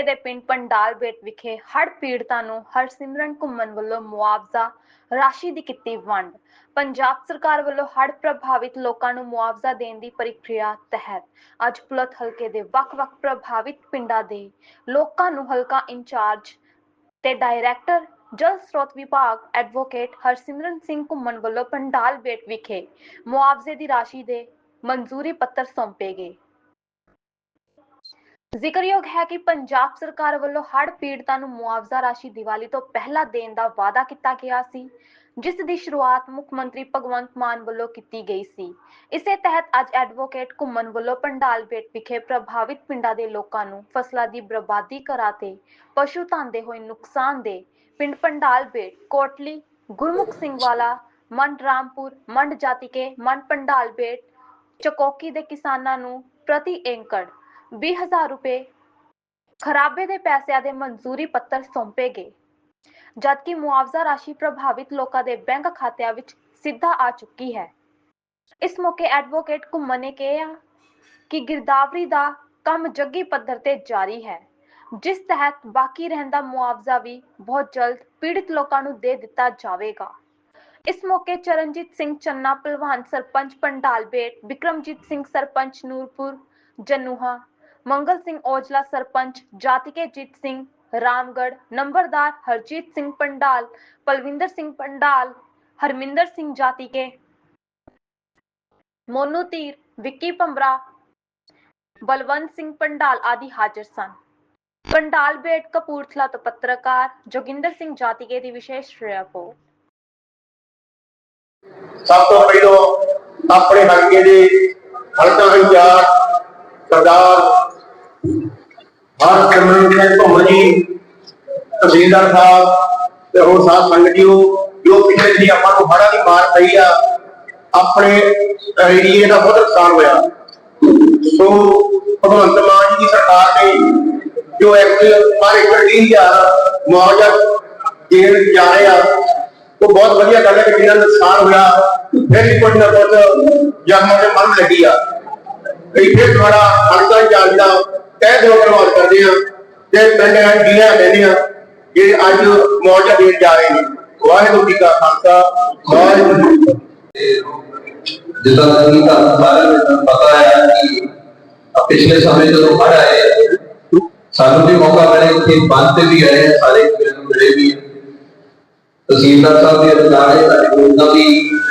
ਹਲਕੇ ਦੇ ਪਿੰਡ ਪੰਡਾਲਬੇਟ ਵਿਖੇ ਹੜ੍ਹ ਪੀੜਤਾਂ ਨੂੰ ਹਰਸਿਮਰਨ ਘੁੰਮਣ ਵੱਲੋਂ ਮੁਆਵਜ਼ਾ ਰਾਸ਼ੀ ਦੀ ਕੀਤੀ ਵੰਡ। ਪੰਜਾਬ ਸਰਕਾਰ ਵੱਲੋਂ ਹੜ੍ਹ ਪ੍ਰਭਾਵਿਤ ਲੋਕਾਂ ਨੂੰ ਮੁਆਵਜ਼ਾ ਦੇਣ ਦੀ ਪ੍ਰਕਿਰਿਆ ਤਹਿਤ ਅੱਜ ਪੁਲਤ ਹਲਕੇ ਦੇ ਵੱਖ-ਵੱਖ ਪ੍ਰਭਾਵਿਤ ਪਿੰਡਾਂ ਦੇ ਲੋਕਾਂ ਨੂੰ ਹਲਕਾ ਇੰਚਾਰਜ ਤੇ ਡਾਇਰੈਕਟਰ, ਜਲ ਸਰੋਤ ਵਿਭਾਗ ਐਡਵੋਕੇਟ ਹਰਸਿਮਰਨ ਸਿੰਘ ਘੁੰਮਣ ਵੱਲੋਂ ਪੰਡਾਲਬੇਟ ਵਿਖੇ ਮੁਆਵਜ਼ੇ ਦੀ ਰਾਸ਼ੀ ਦੇ ਮਨਜ਼ੂਰੀ ਪੱਤਰ ਸੌਂਪੇ ਗਏ। ਜ਼ਿਕਰਯੋਗ ਹੈ ਕਿ ਪੰਜਾਬ ਸਰਕਾਰ ਵੱਲੋਂ ਹੜ੍ਹ ਪੀੜਤਾਂ ਨੂੰ ਮੁਆਵਜ਼ਾ ਰਾਸ਼ੀ ਦੀਵਾਲੀ ਤੋਂ ਪਹਿਲਾਂ ਦੇਣ ਦਾ ਵਾਅਦਾ ਕੀਤਾ ਗਿਆ ਸੀ, ਜਿਸ ਦੀ ਸ਼ੁਰੂਆਤ ਮੁੱਖ ਮੰਤਰੀ ਭਗਵੰਤ ਮਾਨ ਵੱਲੋਂ ਕੀਤੀ ਗਈ ਸੀ। ਇਸੇ ਤਹਿਤ ਅੱਜ ਐਡਵੋਕੇਟ ਘੁੰਮਣ ਵੱਲੋਂ ਪੰਡਾਲਬੇਟ ਵਿਖੇ ਪ੍ਰਭਾਵਿਤ ਪਿੰਡਾਂ ਦੇ ਲੋਕਾਂ ਨੂੰ ਫਸਲਾਂ ਦੀ ਬਰਬਾਦੀ ਕਰਾਤੇ ਪਸ਼ੂ ਧਨ ਦੇ ਹੋਏ ਨੁਕਸਾਨ ਦੇ ਪਿੰਡ ਪੰਡਾਲਬੇਟ ਕੋਟਲੀ, ਗੁਰਮੁਖ ਸਿੰਘ ਵਾਲਾ ਮੰਡ ਰਾਮਪੁਰ ਮੰਡ ਜਾਤੀਕੇ ਮੰਡ ਪੰਡਾਲਬੇਟ ਚਕੋਕੀ ਦੇ ਕਿਸਾਨਾਂ ਨੂੰ ਪ੍ਰਤੀ ਏਕੜ 20000 ਰੁਪਏ ਖਰਾਬੇ ਦੇ ਪੈਸਿਆਂ ਦੇ ਮਨਜ਼ੂਰੀ ਪੱਤਰ ਸੌਂਪੇ ਗਏ, ਜਦਕਿ ਮੁਆਵਜ਼ਾ ਰਾਸ਼ੀ ਪ੍ਰਭਾਵਿਤ ਲੋਕਾਂ ਦੇ ਬੈਂਕ ਖਾਤਿਆਂ ਵਿੱਚ ਸਿੱਧਾ ਆ ਚੁੱਕੀ ਹੈ। ਇਸ ਮੌਕੇ ਐਡਵੋਕੇਟ ਘੁੰਮਣ ਨੇ ਕਿਹਾ ਕਿ ਗਿਰਦਾਵਰੀ ਦਾ ਕੰਮ ਜੱਗੀ ਪੱਧਰ ਤੇ ਜਾਰੀ ਹੈ, ਜਿਸ ਤਹਿਤ ਬਾਕੀ ਰਹਿੰਦਾ ਮੁਆਵਜ਼ਾ ਵੀ ਬਹੁਤ ਜਲਦ ਪੀੜਿਤ ਲੋਕਾਂ ਨੂੰ ਦੇ ਦਿੱਤਾ ਜਾਵੇਗਾ। ਇਸ ਮੌਕੇ ਚਰਨਜੀਤ ਸਿੰਘ ਚੰਨਾ ਪਹਿਲਵਾਨ ਸਰਪੰਚ ਪੰਡਾਲਬੇਟ ਵਿਕਰਮਜੀਤ ਸਿੰਘ ਸਰਪੰਚ ਨੂਰਪੁਰ, ਜਨੂਹਾ ਮੰਗਲ ਸਿੰਘ ਔਜਲਾ, ਸਰਪੰਚ ਜਾਤੀਕੇ ਜੀਤ ਸਿੰਘ ਰਾਮਗੜ ਨੰਬਰਦਾਰ ਹਰਜੀਤ ਸਿੰਘ ਪੰਡਾਲ, ਪਲਵਿੰਦਰ ਸਿੰਘ ਪੰਡਾਲ, ਹਰਮਿੰਦਰ ਸਿੰਘ ਜਾਤੀਕੇ, ਮੋਨੂ ਧੀਰ ਵਿੱਕੀ ਪੰਬਰਾ ਬਲਵੰਤ ਸਿੰਘ ਪੰਡਾਲ ਆਦਿ ਹਾਜ਼ਰ ਸਨ। ਪੰਡਾਲ ਬੇਟ ਕਪੂਰਥਲਾ ਤੋਂ ਪੱਤਰਕਾਰ ਜੋਗਿੰਦਰ ਸਿੰਘ ਜਾਤੀਕੇ ਦੀ ਵਿਸ਼ੇਸ਼ ਰਿਪੋਰਟ। ਸਭ ਤੋਂ ਪਹਿਲਾਂ ਆਪਣੇ ਹਲਕੇ ਦੇ ਹਲਕਾ ਇੰਚਾਰਜ ਸਰਦਾਰ ਹਰ ਸਿਮਰਨ ਸਿੰਘ ਭੁੰਮਰ ਜੀ। ਤਹਿਸੀਲਦਾਰ ਸਾਹਿਬ ਤੇ ਹੋਰ ਸਾਧ ਸੰਗਤ ਜੀਓ ਜੋ ਪਿਛਲੇ ਦਿਨੀ ਆਪਾਂ ਨੂੰ ਹੜ੍ਹਾਂ ਦੀ ਮਾਰ ਪਈ ਆ, ਆਪਣੇ ਏਰੀਏ ਦਾ ਬਹੁਤ ਨੁਕਸਾਨ ਹੋਇਆ। ਸੋ ਭਗਵੰਤ ਮਾਨ ਜੀ ਦੀ ਸਰਕਾਰ ਨੇ ਜੋ ਇੱਕ ਪਰ ਏਕੜ 20000 ਮੁਆਵਜ਼ਾ ਦੇਣ ਜਾ ਰਹੇ ਆ, ਉਹ ਬਹੁਤ ਵਧੀਆ ਗੱਲ ਹੈ ਕਿ ਜਿੰਨਾ ਨੁਕਸਾਨ ਹੋਇਆ, ਫਿਰ ਵੀ ਕੁਝ ਨਾ ਕੁਝ ਜਖਮਾਂ ਤੇ ਮਨ ਲੱਗੀ ਆ। ਇਹ ਫਿਰ ਦੁਆਰਾ ਹਲਕਾ ਚਾਲ ਤਹਿ ਦਿਲੋਂ ਧੰਨਵਾਦ ਕਰਦੇ ਆ ਤੇ ਪਿੰਡ ਡੀਆ ਕਹਿੰਦੇ ਆ ਜਿਹੜੇ ਅੱਜ ਮੌਜਾ ਦੇਣ ਜਾ ਰਹੇ ਨੇ ਵਾਹਿਗੁਰੂ ਜੀ ਕਾ ਖਾਲਸਾ ਵਾਹਿਗੁਰੂ ਜੀ ਕੀ ਫਤਿਹ। ਜਿੱਦਾਂ ਕਿ ਤੁਹਾਨੂੰ ਸਾਰਿਆਂ ਨੂੰ ਪਤਾ ਹੈ ਕਿ ਆਹ ਪਿਛਲੇ ਸਮੇਂ ਜਦੋਂ ਹੜ੍ਹ ਆਏ ਸਾਨੂੰ ਵੀ ਮੌਕਾ ਮਿਲਿਆ ਕਿ ਬੰਦ ਤੇ ਵੀ ਆਏ ਸਾਰੇ ਵੀਰਾਂ ਨੂੰ ਮਿਲੇ ਵੀ ਤਹਿਸੀਲਦਾਰ ਸਾਹਿਬ ਦੇ ਅਧਿਕਾਰੀ ਸਾਡੇ ਕੋਲ ਦਾ ਵੀ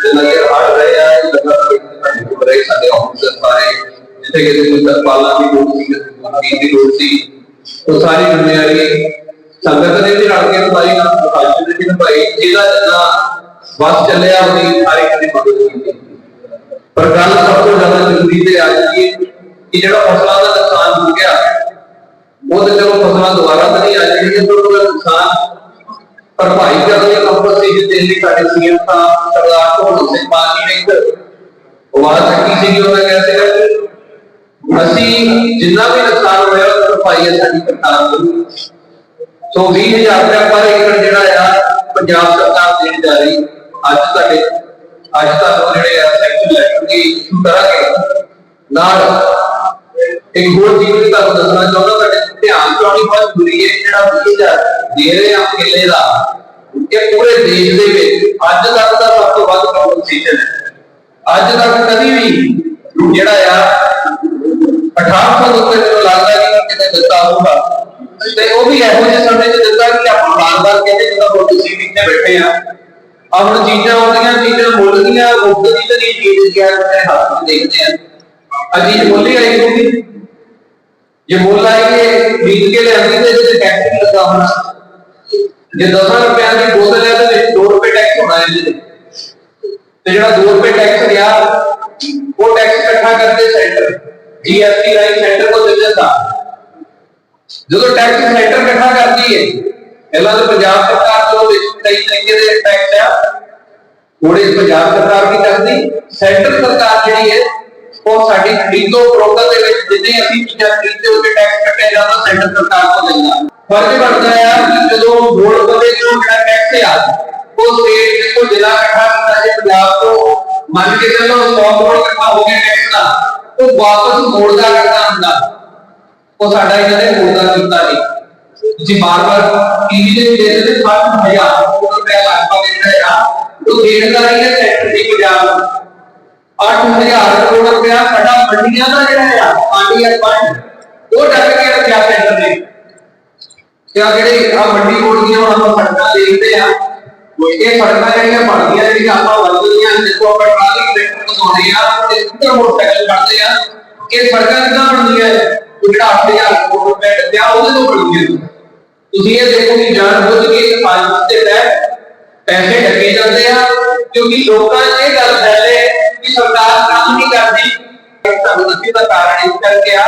ਜਿੰਨਾ ਕਿ ਹੜ੍ਹ ਰਹੇ ਆ ਇਹ ਲਗਾਤਾਰ ਸਾਡੇ ਕੋਲ ਰਹੇ ਸਾਡੇ ਆਫਿਸਰ ਸਾਰੇ ਜਿੱਥੇ ਕਿਤੇ ਕੋਈ ਤਰਪਾਲਾਂ ਦੀ ਲੋੜ ਸੀ ਕਿਸੇ ਨੂੰ ਪਾਣੀ ਦੀ ਲੋੜ ਸੀ ਉਹ ਸਾਰੀ ਜ਼ਿੰਮੇਵਾਰੀ ਸੰਗਤ ਨੇ ਵੀ ਰਲ ਕੇ ਨਿਭਾਈ ਨਾਲ ਪ੍ਰਸ਼ਾਸਨ ਨੇ ਵੀ ਨਿਭਾਈ ਜਿਹਦਾ ਜਿੰਨਾ ਬਸ ਚੱਲਿਆ ਉਹਦੀ ਸਾਰੀ ਕਦੀ ਮਦਦ ਕੀਤੀ ਪਰ ਗੱਲ ਸਭ ਤੋਂ ਜ਼ਿਆਦਾ ਜ਼ਰੂਰੀ ਤੇ ਆ ਗਈ ਹੈ ਕਿ ਜਿਹੜਾ ਫਸਲਾਂ ਦਾ ਨੁਕਸਾਨ ਹੋ ਗਿਆ ਉਹ ਤੇ ਚਲੋ ਫਸਲਾਂ ਦੁਬਾਰਾ ਤਾਂ ਨਹੀਂ ਆ ਜਾਣਗੀਆਂ ਪਰ ਉਹਦਾ ਨੁਕਸਾਨ ਭਰਪਾਈ ਕਰਨ ਲਈ ਕੰਪਨਸੇਸ਼ਨ ਦੇਣ ਲਈ ਸਾਡੇ ਸੀਐਮ ਸਾਹਿਬ ਸਰਦਾਰ ਭਗਵੰਤ ਸਿੰਘ ਮਾਨ ਜੀ ਨੇ ਇੱਕ ਆਵਾਜ਼ ਚੱਕੀ ਸੀਗੀ ਉਹਨਾਂ ਕਹਿੰਦੇ ਕਿ ਅਸੀਂ ਜਿੰਨਾ ਵੀ ਨੁਕਸਾਨ ਹੋਇਆ ਉਹ ਭਰਪਾਈ ਹੈ ਸਾਡੀ ਸਰਕਾਰ ਕਰੂਗੀ ਸੋ 20000 ਰੁਪਏ ਪਰ ਏਕੜ ਜਿਹੜਾ ਆ, ਪੰਜਾਬ ਸਰਕਾਰ ਦੇਣ ਜਾ ਰਹੀ। ਅੱਜ ਤੁਹਾਡੇ ਅੱਜ ਤੱਕ ਜਿਹੜੇ ਆ ਸੈਕਸ਼ਨ ਲੈਟਰ ਇਸ਼ੂ ਕਰਾਂਗੇ। ਨਾਲ ਇੱਕ ਹੋਰ ਚੀਜ਼ ਵੀ ਤੁਹਾਨੂੰ ਦੱਸਣਾ ਚਾਹੁੰਦਾ, ਤੁਹਾਡੇ ਧਿਆਨ ਚ ਬਹੁਤ ਜ਼ਰੂਰੀ ਹੈ, ਜਿਹੜਾ 20000 ਦੇ ਰਹੇ ਆ ਕਿੱਲੇ ਦਾ, ਇਹ ਪੂਰੇ ਦੇਸ਼ ਦੇ ਵਿੱਚ ਅੱਜ ਤੱਕ ਦਾ ਸਭ ਤੋਂ ਵੱਧ ਕੰਪਨਸੇਸ਼ਨ ਹੈ। ਅੱਜ ਤੱਕ ਕਦੀ ਵੀ ਜਿਹੜਾ ਆ 1800 ਦੇ ਉੱਤੇ ਮੈਨੂੰ ਲੱਗਦਾ ਨਹੀਂ ਕਿ ਕਿਤੇ ਦਿੱਤਾ ਹੋਊਗਾ ਤੇ ਉਹ ਵੀ ਇਹੋ ਜਿਹੇ ਸਮੇਂ 'ਚ ਦਿੱਤਾ ਕਿ ਆਪਾਂ ਬਾਰ-ਬਾਰ ਕਹਿੰਦੇ ਜਦੋਂ ਹੁਣ ਤੁਸੀਂ ਵੀ ਇੱਥੇ ਬੈਠੇ ਆ ਆ ਹੁਣ ਚੀਜ਼ਾਂ ਆਉਂਦੀਆਂ ਚੀਜ਼ਾਂ ਮੁੱਲ ਦੀਆਂ ਮੁੱਲ ਦੀ ਤਾਂ ਨਹੀਂ ਚੀਜ਼ ਗਿਆ ਆਪਣੇ ਹੱਥ 'ਚ ਦੇਖਦੇ ਆ ਅਜੀ ਮੁੱਲ ਹੀ ਆਈ ਹੋਊਗੀ ਜੇ ਮੁੱਲ ਆਈ ਕਿ ਖਰੀਦ ਕੇ ਲਿਆਂਦੀ ਤੇ ਇਹਦੇ ਟੈਕਸ ਵੀ ਲੱਗਾ ਹੋਣਾ ਜੇ 10 ਰੁਪਏ ਦੀ ਬੋਤਲ ਹੈ ਤੇ ਵਿੱਚ 2 ਰੁਪਏ ਟੈਕਸ ਹੋਣਾ ਇਹਦੇ ਤੇ ਤੇ ਜਿਹੜਾ 2 ਰੁਪਏ ਟੈਕਸ ਗਿਆ ਉਹ ਟੈਕਸ ਇਕੱਠਾ ਕਰਦੇ ਸੈਂਟਰ ਜੀਐਸਟੀ ਰਾਈ ਸੈਂਟਰ ਕੋ ਦੇ ਦਿੰਦਾ ਜਦੋਂ ਟੈਕਸ ਸੈਂਟਰ ਇਕੱਠਾ ਕਰਦੀ ਹੈ ਪਹਿਲਾਂ ਤਾਂ ਪੰਜਾਬ ਸਰਕਾਰ ਤੋਂ ਵਿੱਚ ਕਈ ਤਰੀਕੇ ਦੇ ਟੈਕਸ ਆ ਥੋੜੇ ਪੰਜਾਬ ਸਰਕਾਰ ਕੀ ਕਰਦੀ ਸੈਂਟਰ ਸਰਕਾਰ ਜਿਹੜੀ ਹੈ, ਉਹ ਸਾਡੀ ਖਰੀਦੋ ਫਰੋਖਤ ਦੇ ਵਿੱਚ ਜਿੰਨੇ ਅਸੀਂ ਚੀਜ਼ਾਂ ਖਰੀਦਦੇ ਉਹਦੇ ਟੈਕਸ ਕੱਟਿਆ ਜਾਂਦਾ ਸੈਂਟਰ ਸਰਕਾਰ ਤੋਂ ਲੈਂਦਾ। ਫਰਜ਼ ਬਣਦਾ ਆ ਕਿ ਜਦੋਂ ਵੋਟ ਪਵੇ ਤੋਂ ਜਿਹੜਾ ਟੈਕਸ ਆ ਉਹ ਸਟੇਟ ਦੇ ਕੋਲ ਜ਼ਿਲ੍ਹਾ ਇਕੱਠਾ ਕੀਤਾ ਜੇ ਪੰਜਾਬ ਤੋਂ ਮੰਨ ਕੇ ਚੱਲੋ 100 ਕਰੋੜ ਇਕੱਠਾ ਹੋ ਗਿਆ ਟੈਕਸ ਦਾ। ਉਹ ਵਾਪਸ ਮੋੜਦਾ ਕਰਦਾ ਹੁੰਦਾ। ਉਹ ਸਾਡਾ ਇਹਨਾਂ ਨੇ ਮੋੜਦਾ ਕੀਤਾ ਨਹੀਂ। ਤੁਸੀਂ ਬਾਰ-ਬਾਰ ਟੀਵੀ ਦੇ ਵਿੱਚ ਦੇਖਦੇ ਹੋ 60000 ਕਰੋੜ ਰੁਪਏ ਲਗਭਗ ਜਿਹੜਾ ਆ ਉਹ ਦੇਣਦਾਰੀ ਹੈ ਸੈਕਟਰ ਦੀ ਪੰਜਾਬ ਨੂੰ। 8000 ਕਰੋੜ ਰੁਪਏ ਸਾਡਾ ਮੰਡੀਆਂ ਦਾ ਜਿਹੜਾ ਆ ਆਰਡੀਆਰ ਫੰਡ ਉਹ ਡੱਕ ਕੇ ਰੱਖਿਆ ਸੈਂਟਰ ਨੇ। ਤੇ ਆਹ ਜਿਹੜੇ ਆ ਮੰਡੀ ਬੋਰਡ ਦੀਆਂ ਹੁਣ ਆਪਾਂ ਸੜਕਾਂ ਦੇਖਦੇ ਆ। ਇਹ ਸੜਕਾਂ ਜਿਹੜੀਆਂ ਬਣਦੀਆਂ ਜਿਹੜੀਆਂ ਆਪਾਂ ਵਰਤਦੀਆਂ ਦੇਖੋ ਆਪਾਂ ਟਰਾਲੀ ਟਰੈਕਟਰ ਬਣਾਉਂਦੇ ਆ ਤੇ ਉੱਧਰ ਮੋਟਰਸਾਈਕਲ ਕੱਢਦੇ ਆ ਇਹ ਸੜਕਾਂ ਕਿੱਦਾਂ ਬਣਦੀਆਂ ਉਹ ਜਿਹੜਾ 8000 ਕਰੋੜ ਰੁਪਏ ਡੱਕਿਆ ਉਹਦੇ ਤੋਂ ਬਣਦੀਆਂ ਨੇ। ਤੁਸੀਂ ਇਹ ਦੇਖੋ ਕਿ ਜਾਣ ਬੁੱਝ ਕੇ ਕਿਸਾਨ ਦੇ ਤਹਿਤ ਪੈਸੇ ਡੱਕੇ ਜਾਂਦੇ ਆ ਕਿਉਂਕਿ ਲੋਕਾਂ 'ਚ ਇਹ ਗੱਲ ਫੈਲੇ ਕਿ ਸਰਕਾਰ ਕੰਮ ਨਹੀਂ ਕਰਦੀ ਤੁਹਾਨੂੰ ਦੱਸੀ ਦਾ ਕਾਰਨ ਇਸ ਕਰਕੇ ਆ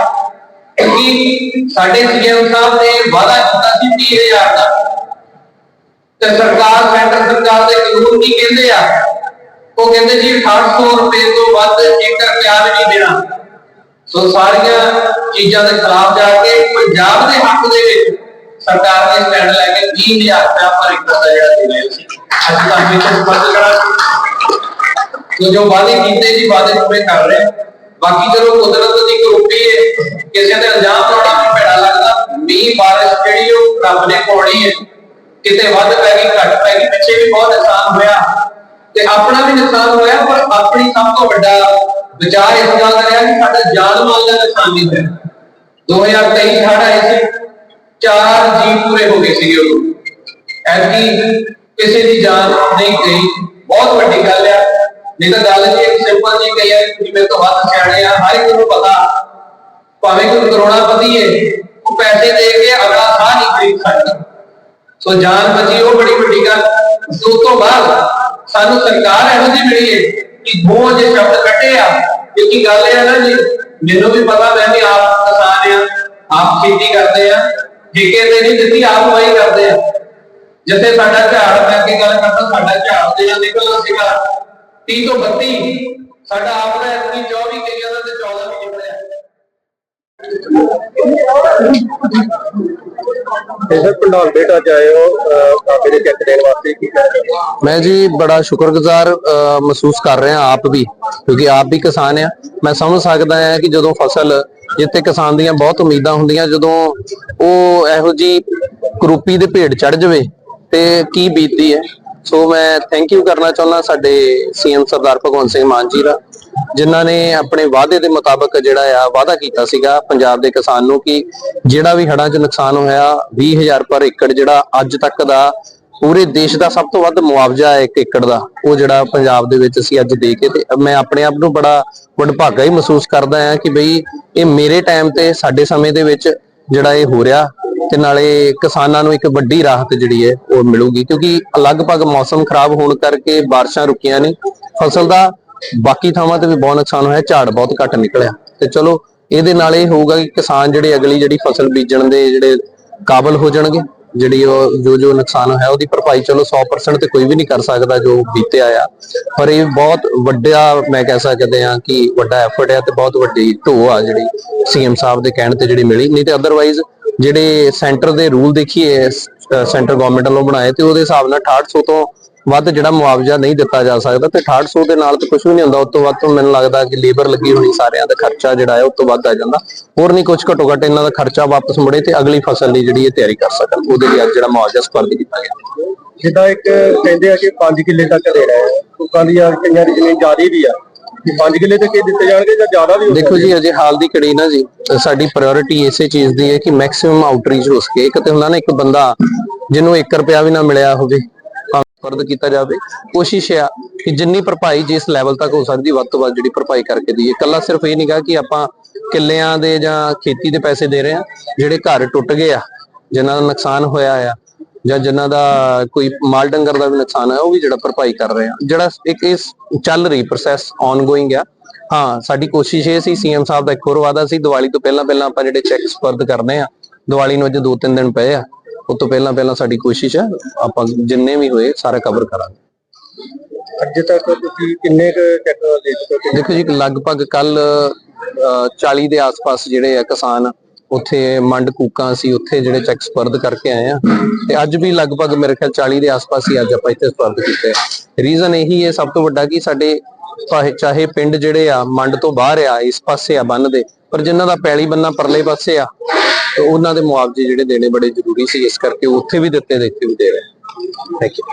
ਕਿ ਸਾਡੇ ਸੀਐਮ ਸਾਹਿਬ ਨੇ ਵਾਅਦਾ ਕੀਤਾ ਸੀ 20000 ਦਾ ਤੇ ਸਰਕਾਰ ਸੈਂਟਰ ਸਰਕਾਰ ਦੇ ਕਾਨੂੰਨ ਕੀ ਕਹਿੰਦੇ ਆ? ਉਹ ਕਹਿੰਦੇ ਜੀ 800 ਰੁਪਏ ਤੋਂ ਵੱਧ ਇੱਕ ਰੁਪਿਆ ਨਹੀਂ ਦੇਣਾ। ਸੋ ਸਾਰੀਆਂ ਚੀਜ਼ਾਂ ਦੇ ਖਿਲਾਫ ਜਾ ਕੇ ਪੰਜਾਬ ਦੇ ਹੱਕ ਦੇ ਵਿੱਚ ਸਰਕਾਰ ਨੇ ਸਟੈਂਡ ਲੈ ਕੇ 20000 ਰੁਪਏ ਪਰ ਏਕੜ ਦਾ ਜਿਹੜਾ ਦੇ ਸੀ। ਅੱਜ ਤਾਂ ਵਿੱਚ ਸਪਸ਼ਟ ਕਰਾਂ ਸੋ। ਜੋ ਵਾਅਦੇ ਕੀਤੇ ਜੀ, ਵਾਅਦੇ ਪੂਰੇ ਕਰ ਰਹੇ। ਬਾਕੀ ਜਦੋਂ ਕੁਦਰਤ ਦੀ ਕਰੋਪੀ ਹੈ ਕਿਸੇ ਦੇ ਇਲਜ਼ਾਮ ਲਾਉਣਾ ਭੈੜਾ ਲੱਗਦਾ। ਮੀਂਹ ਬਾਰਿਸ਼ ਜਿਹੜੀ ਉਹ ਰੱਬ ਨੇ ਪਾਉਣੀ ਹੈ ਕਿਤੇ ਵੱਧ ਪੈ ਗਈ ਘੱਟ ਪੈ ਗਈ ਪਿੱਛੇ ਵੀ ਬਹੁਤ ਨੁਕਸਾਨ ਹੋਇਆ ਤੇ ਆਪਣਾ ਵੀ ਨੁਕਸਾਨ ਹੋਇਆ ਪਰ ਆਪਣੀ ਸਭ ਤੋਂ ਵੱਡਾ ਵਿਚਾਰ ਇਸ ਗੱਲ ਦਾ ਰਿਹਾ ਕਿ ਸਾਡਾ ਜਾਨ ਮਾਲ ਦਾ ਨੁਕਸਾਨ ਨਹੀਂ ਹੋਇਆ 2023 ਹੜ੍ਹ ਆਏ ਸੀ ਚਾਰ ਜੀ ਪੂਰੇ ਹੋ ਗਏ ਸੀਗੇ ਉਦੋਂ ਐਤਕੀ ਕਿਸੇ ਦੀ ਜਾਨ ਨਹੀਂ ਗਈ ਬਹੁਤ ਵੱਡੀ ਗੱਲ ਆ ਨਹੀਂ ਤਾਂ ਗੱਲ ਜੀ ਇੱਕ ਸਿੰਪਲ ਜੀ ਕਹੀ ਹੈ ਕਿ ਮੇਰੇ ਤੋਂ ਵੱਧ ਸਿਆਣੇ ਆ, ਹਰ ਇੱਕ ਨੂੰ ਪਤਾ। ਭਾਵੇਂ ਕੋਈ ਕਰੋੜਾਪਤੀ ਹੈ ਉਹ ਪੈਸੇ ਦੇ ਕੇ ਅਗਲਾ ਸਾਹ ਨਹੀਂ ਖਰੀਦ ਸਕਦਾ। ਸੋ ਜਾਨ ਬਚੀ, ਉਹ ਬੜੀ ਵੱਡੀ ਗੱਲ। ਉਸ ਤੋਂ ਬਾਅਦ ਸਾਨੂੰ ਸਰਕਾਰ ਇਹੋ ਜਿਹੀ ਮਿਲੀ ਹੈ ਕਿ ਦੋ ਜੇ ਸ਼ਬਦ ਕੱਢੇ ਆ ਕਿਉਂਕਿ ਗੱਲ ਇਹ ਹੈ ਨਾ ਜੀ? ਮੈਨੂੰ ਵੀ ਪਤਾ, ਮੈਂ ਵੀ ਆਪ ਕਿਸਾਨ ਆ ਆਪ ਖੇਤੀ ਕਰਦੇ ਆ ਠੇਕੇ ਤੇ ਨਹੀਂ ਦਿੱਤੀ, ਆਪ ਵਾਹੀ ਕਰਦੇ ਆ ਜਿੱਥੇ ਸਾਡਾ ਝਾੜ, ਮੈਂ ਅੱਗੇ ਗੱਲ ਕਰਦਾ, ਸਾਡਾ ਝਾੜ ਜਿਹੜਾ ਨਿਕਲਦਾ ਸੀਗਾ 30 ਤੋਂ 32 ਸਾਡਾ ਆਪ ਦਾ ਇਤਨੀ 24 ਕਈਆਂ ਦਾ ਤੇ 14 ਵੀ ਨਿਕਲਿਆ ਸਰ ਪੰਡਾਲ ਬੇਟਾ ਜਾਏ ਹੋ ਕਾਫੀ ਦੇ ਚੈੱਕ ਦੇਣ ਵਾਸਤੇ ਕੀ ਮੈਂ ਜੀ ਬੜਾ ਸ਼ੁਕਰਗੁਜ਼ਾਰ ਅ, ਮਹਿਸੂਸ ਕਰ ਰਿਹਾ ਆਪ ਵੀ ਕਿਉਂਕਿ ਆਪ ਵੀ ਕਿਸਾਨ ਆ। ਮੈਂ ਸਮਝ ਸਕਦਾ ਹਾਂ ਕਿ ਜਦੋਂ ਫਸਲ ਜਿੱਥੇ ਕਿਸਾਨ ਦੀਆਂ ਬਹੁਤ ਉਮੀਦਾਂ ਹੁੰਦੀਆਂ ਜਦੋਂ ਉਹ ਇਹੋ ਜੀ ਕਰੂਪੀ ਦੇ ਭੇਡ ਚੜ ਜਾਵੇ ਤੇ ਕੀ ਬੀਤਦੀ ਹੈ। ਸੋ ਮੈਂ ਥੈਂਕ ਯੂ ਕਰਨਾ ਚਾਹੁੰਦਾ ਸਾਡੇ ਸੀਐਮ ਸਰਦਾਰ ਭਗਵੰਤ ਸਿੰਘ ਮਾਨ ਜੀ ਦਾ। ਜਿਨ੍ਹਾਂ ਨੇ ਆਪਣੇ ਵਾਅਦੇ ਦੇ ਮੁਤਾਬਕ ਜਿਹੜਾ ਆ ਵਾਅਦਾ ਕੀਤਾ ਸੀਗਾ ਪੰਜਾਬ ਦੇ ਕਿਸਾਨ ਨੂੰ ਕਿ ਜਿਹੜਾ ਵੀ ਹੜ੍ਹਾਂ 'ਚ ਨੁਕਸਾਨ ਹੋਇਆ 20000 ਪਰ ਏਕੜ ਜਿਹੜਾ ਅੱਜ ਤੱਕ ਦਾ ਪੂਰੇ ਦੇਸ਼ ਦਾ ਸਭ ਤੋਂ ਵੱਧ ਮੁਆਵਜ਼ਾ ਹੈ ਇੱਕ ਏਕੜ ਦਾ, ਉਹ ਜਿਹੜਾ ਪੰਜਾਬ ਦੇ ਵਿੱਚ ਅਸੀਂ ਅੱਜ ਦੇ ਕੇ ਤੇ ਮੈਂ ਆਪਣੇ ਆਪ ਨੂੰ ਬੜਾ ਵਡਭਾਗਾ ਹੀ ਮਹਿਸੂਸ ਕਰਦਾ ਹਾਂ ਕਿ ਬਈ ਇਹ ਮੇਰੇ ਟਾਈਮ ਤੇ, ਸਾਡੇ ਸਮੇਂ ਦੇ ਵਿੱਚ ਜਿਹੜਾ ਇਹ ਹੋ ਰਿਹਾ ਤੇ ਨਾਲੇ ਕਿਸਾਨਾਂ ਨੂੰ ਇੱਕ ਵੱਡੀ ਰਾਹਤ ਜਿਹੜੀ ਹੈ ਉਹ ਮਿਲੂਗੀ ਕਿਉਂਕਿ ਲਗਭਗ ਮੌਸਮ ਖਰਾਬ ਹੋਣ ਕਰਕੇ ਬਾਰਿਸ਼ਾਂ ਰੁਕੀਆਂ ਨੇ, ਫਸਲ ਦਾ ਬਾਕੀ ਥਾਵਾਂ ਤੇ ਵੀ ਬਹੁਤ ਨੁਕਸਾਨ ਹੋਇਆ, ਝਾੜ ਬਹੁਤ ਘੱਟ ਨਿਕਲਿਆ। ਤੇ ਚਲੋ, ਇਹਦੇ ਨਾਲ ਇਹ ਹੋਊਗਾ ਕਿ ਕਿਸਾਨ ਜਿਹੜੇ ਅਗਲੀ ਜਿਹੜੀ ਫਸਲ ਬੀਜਣ ਦੇ ਜਿਹੜੇ ਕਾਬਲ ਹੋ ਜਾਣਗੇ, ਜਿਹੜੀ ਉਹ ਜੋ ਜੋ ਨੁਕਸਾਨ ਹੋਇਆ, ਉਹਦੀ ਭਰਪਾਈ ਚਲੋ 100% ਤੇ ਕੋਈ ਵੀ ਨਹੀਂ ਕਰ ਸਕਦਾ ਜੋ ਬੀਤਿਆ ਆ ਪਰ ਇਹ ਬਹੁਤ ਵੱਡਾ, ਮੈਂ ਕਹਿ ਸਕਦੇ ਆ ਕਿ ਵੱਡਾ ਐਫਰਟ ਹੈ ਤੇ ਬਹੁਤ ਵੱਡੀ ਢੋ ਆ ਜਿਹੜੀ ਸੀਐਮ ਸਾਹਿਬ ਦੇ ਕਹਿਣ ਤੇ ਜਿਹੜੀ ਮਿਲੀ। ਨਹੀਂ ਤੇ ਅਦਰਵਾਈਜ਼ ਜਿਹੜੇ ਸੈਂਟਰ ਦੇ ਰੂਲ ਦੇਖੀਏ ਸੈਂਟਰ ਗਵਰਨਮੈਂਟ ਵੱਲੋਂ ਬਣਾਏ ਤੇ ਉਹਦੇ ਹਿਸਾਬ ਨਾਲ 6800 ਤੋਂ ਵੱਧ ਜਿਹੜਾ ਮੁਆਵਜ਼ਾ ਨਹੀਂ ਦਿੱਤਾ ਜਾ ਸਕਦਾ ਤੇ 6800 ਦੇ ਨਾਲ ਤਾਂ ਕੁਝ ਵੀ ਨਹੀਂ ਹੁੰਦਾ ਉਸ ਤੋਂ ਵੱਧ ਤਾਂ ਮੈਨੂੰ ਲੱਗਦਾ ਕਿ ਲੇਬਰ ਲੱਗੀ ਹੋਣੀ ਸਾਰਿਆਂ ਦਾ ਖਰਚਾ ਜਿਹੜਾ ਹੈ ਉਸ ਤੋਂ ਵੱਧ ਆ ਜਾਂਦਾ। ਹੋਰ ਨਹੀਂ ਕੁਝ ਘਟੋ ਘੱਟ ਇਹਨਾਂ ਦਾ ਖਰਚਾ ਵਾਪਸ ਮੁੜੇ ਤੇ ਅਗਲੀ ਫਸਲ ਲਈ ਜਿਹੜੀ ਇਹ ਤਿਆਰੀ ਕਰ ਸਕਣ ਉਹਦੇ ਲਈ ਅੱਜ ਜਿਹੜਾ ਮੁਆਵਜ਼ਾ ਸਪਰਦ ਕੀਤਾ ਗਿਆ। ਜਿੱਦਾਂ ਇੱਕ ਕਹਿੰਦੇ ਆ ਕਿ 5 ਕਿੱਲੇ ਤੱਕ ਦੇਣਾ ਹੈ ਲੋਕਾਂ ਦੀ ਯਾਰ ਕਈਆਂ ਦੀ ਜ਼ਮੀਨ ਜ਼ਿਆਦਾ ਵੀ ਆ। ਕਿ 5 ਕਿੱਲੇ ਤੱਕ ਹੀ ਦਿੱਤੇ ਜਾਣਗੇ ਜਾਂ ਜ਼ਿਆਦਾ ਵੀ ਦੇਖੋ ਜੀ ਅਜੇ ਹਾਲ ਦੀ ਘੜੀ ਨਾ ਜੀ ਸਾਡੀ ਪ੍ਰਾਇੋਰਟੀ ਇਸੇ ਚੀਜ਼ ਦੀ ਹੈ ਕਿ ਮੈਕਸਿਮਮ ਆਊਟਰੀਚ ਹੋ ਸਕੇ। ਇੱਕ ਤੇ ਹੁੰਦਾ ਨਾ ਇੱਕ ਬੰਦਾ ਜਿਹਨੂੰ 1 ਰੁਪਿਆ ਵੀ ਨਾ ਮਿਲਿਆ ਹੋਵੇ ਫਰਦ ਕੀਤਾ ਜਾਵੇ। ਕੋਸ਼ਿਸ਼ ਆ ਕਿ ਜਿੰਨੀ ਭਰਪਾਈ ਜਿਸ ਲੈਵਲ ਤੱਕ ਹੋ ਸਕਦੀ, ਵੱਧ ਤੋਂ ਵੱਧ ਜਿਹੜੀ ਭਰਪਾਈ ਕਰਕੇ ਦਈਏ। ਕੱਲਾ ਸਿਰਫ ਇਹ ਨਹੀਂਗਾ ਕਿ ਆਪਾਂ ਕਿੱਲਿਆਂ ਦੇ ਜਾਂ ਖੇਤੀ ਦੇ ਪੈਸੇ ਦੇ ਰਹੇ ਆ, ਜਿਹੜੇ ਘਰ ਟੁੱਟ ਗਏ ਆ, ਜਿਨ੍ਹਾਂ ਦਾ ਨੁਕਸਾਨ ਹੋਇਆ ਆ, ਜਾਂ ਜਿਨ੍ਹਾਂ ਦਾ ਕੋਈ ਮਾਲ ਡੰਗਰ ਦਾ ਵੀ ਨੁਕਸਾਨ ਹੈ ਉਹ ਵੀ ਜਿਹੜਾ ਭਰਪਾਈ ਕਰ ਰਹੇ ਆ। ਜਿਹੜਾ ਇੱਕ ਇਸ ਚੱਲ ਰਹੀ ਪ੍ਰੋਸੈਸ ਆਨਗੋਇੰਗ ਆ। ਹਾਂ, ਸਾਡੀ ਕੋਸ਼ਿਸ਼ ਇਹ ਸੀ, ਸੀਐਮ ਸਾਹਿਬ ਦਾ ਇੱਕ ਹੋਰ ਵਾਅਦਾ ਸੀ, ਦੀਵਾਲੀ ਤੋਂ ਪਹਿਲਾਂ ਪਹਿਲਾਂ ਆਪਾਂ ਜਿਹੜੇ ਚੈੱਕ ਸਪਰਦ ਕਰਨੇ ਆ, ਦੀਵਾਲੀ ਨੂੰ ਅਜੇ 2-3 ਦਿਨ ਪਏ ਆ। ਉਸ ਤੋਂ ਪਹਿਲਾਂ ਪਹਿਲਾਂ ਸਾਡੀ ਕੋਸ਼ਿਸ਼ ਹੈ ਆਪਾਂ ਜਿੰਨੇ ਵੀ ਹੋਏ ਸਾਰਾ ਕਵਰ ਕਰਾਂਗੇ ਅੱਜ ਤੱਕ ਤੁਸੀਂ ਕਿੰਨੇ ਕੁ ਚੈੱਕ ਦੇ ਚੁੱਕੇ? ਦੇਖੋ ਜੀ ਲਗਭਗ ਕੱਲ 40 ਦੇ ਆਸ-ਪਾਸ ਜਿਹੜੇ ਆ ਕਿਸਾਨ ਉੱਥੇ ਮੰਡ ਕੂਕਾਂ ਸੀ ਉੱਥੇ ਜਿਹੜੇ ਚੈੱਕ ਸਪਰਦ ਕਰਕੇ ਆਏ ਆ ਤੇ ਅੱਜ ਵੀ ਲਗਭਗ ਮੇਰੇ ਖਿਆਲ 40 ਦੇ ਆਸ-ਪਾਸ ਹੀ ਅੱਜ ਆਪਾਂ ਇੱਥੇ ਸਪਰਦ ਕੀਤੇ ਰੀਜ਼ਨ ਇਹੀ ਹੈ ਸਭ ਤੋਂ ਵੱਡਾ ਕਿ ਸਾਡੇ ਚਾਹੇ ਚਾਹੇ ਪਿੰਡ ਜਿਹੜੇ ਆ ਮੰਡ ਤੋਂ ਬਾਹਰ ਆ ਇਸ ਪਾਸੇ ਆ ਬੰਨ ਦੇ ਪਰ ਜਿਨ੍ਹਾਂ ਦਾ ਪੈਲੀ ਬੰਨਾ ਪਰਲੇ ਪਾਸੇ ਆ ਤੇ ਉਹਨਾਂ ਦੇ ਮੁਆਵਜ਼ੇ ਜਿਹੜੇ ਦੇਣੇ ਬੜੇ ਜ਼ਰੂਰੀ ਸੀ, ਇਸ ਕਰਕੇ ਉੱਥੇ ਵੀ ਦਿੱਤੇ ਨੇ, ਇੱਥੇ ਵੀ ਦੇ ਰਹੇ। Thank you